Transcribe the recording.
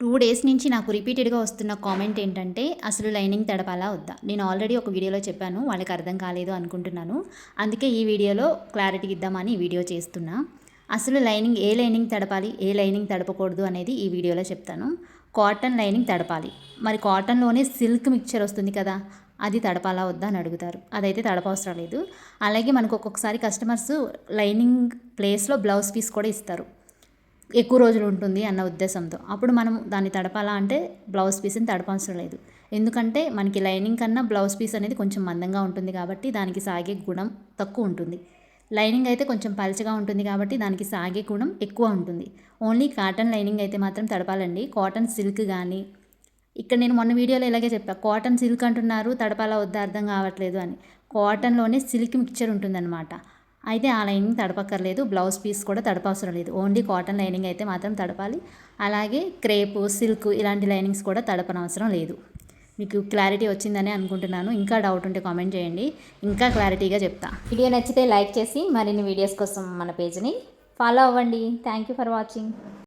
Two days నుంచి నాకు రిపీటెడ్గా వస్తున్న కామెంట్ ఏంటంటే అసలు లైనింగ్ తడపాలా వద్దా? నేను ఆల్రెడీ ఒక వీడియోలో చెప్పాను వాళ్ళకి అర్థం కాలేదు అనుకుంటున్నాను. అందుకే ఈ వీడియోలో క్లారిటీ ఇద్దామని ఈ వీడియో చేస్తున్నా. అసలు లైనింగ్ ఏ లైనింగ్ తడపాలి ఏ లైనింగ్ తడపకూడదు అనేది ఈ వీడియోలో చెప్తాను. కాటన్ లైనింగ్ తడపాలి. మరి కాటన్లోనే సిల్క్ మిక్చర్ వస్తుంది కదా అది తడపాలా వద్దా అని అడుగుతారు. అదైతే తడపవసరం లేదు. అలాగే మనకు ఒక్కొక్కసారి కస్టమర్స్ లైనింగ్ ప్లేస్లో బ్లౌజ్ పీస్ కూడా ఇస్తారు. ఎక్కువ రోజులు ఉంటుంది అన్న ఉద్దేశంతో. అప్పుడు మనం దాన్ని తడపాలా అంటే బ్లౌజ్ పీస్ని తడపవసరం లేదు. ఎందుకంటే మనకి లైనింగ్ కన్నా బ్లౌజ్ పీస్ అనేది కొంచెం మందంగా ఉంటుంది కాబట్టి దానికి సాగే గుణం తక్కువ ఉంటుంది. లైనింగ్ అయితే కొంచెం పలచగా ఉంటుంది కాబట్టి దానికి సాగే గుణం ఎక్కువ ఉంటుంది. ఓన్లీ కాటన్ లైనింగ్ అయితే మాత్రం తడపాలండి. కాటన్ సిల్క్ కానీ ఇక్కడ నేను మొన్న వీడియోలో ఇలాగే చెప్పాను కాటన్ సిల్క్ అంటున్నారు తడపాలా వద్దా అర్థం కావట్లేదు అని. కాటన్లోనే సిల్క్ మిక్చర్ ఉంటుందన్నమాట. అయితే ఆ లైనింగ్ తడపక్కర్లేదు బ్లౌజ్ పీస్ కూడా తడపవసరం లేదు. ఓన్లీ కాటన్ లైనింగ్ అయితే మాత్రం తడపాలి. అలాగే క్రేపు సిల్క్ ఇలాంటి లైనింగ్స్ కూడా తడపనవసరం లేదు. మీకు క్లారిటీ వచ్చిందని అనుకుంటున్నాను. ఇంకా డౌట్ ఉంటే కామెంట్ చేయండి. ఇంకా క్లారిటీగా చెప్తా. వీడియో నచ్చితే లైక్ చేసి మరిన్ని వీడియోస్ కోసం మన పేజ్ని ఫాలో అవ్వండి. Thank you for watching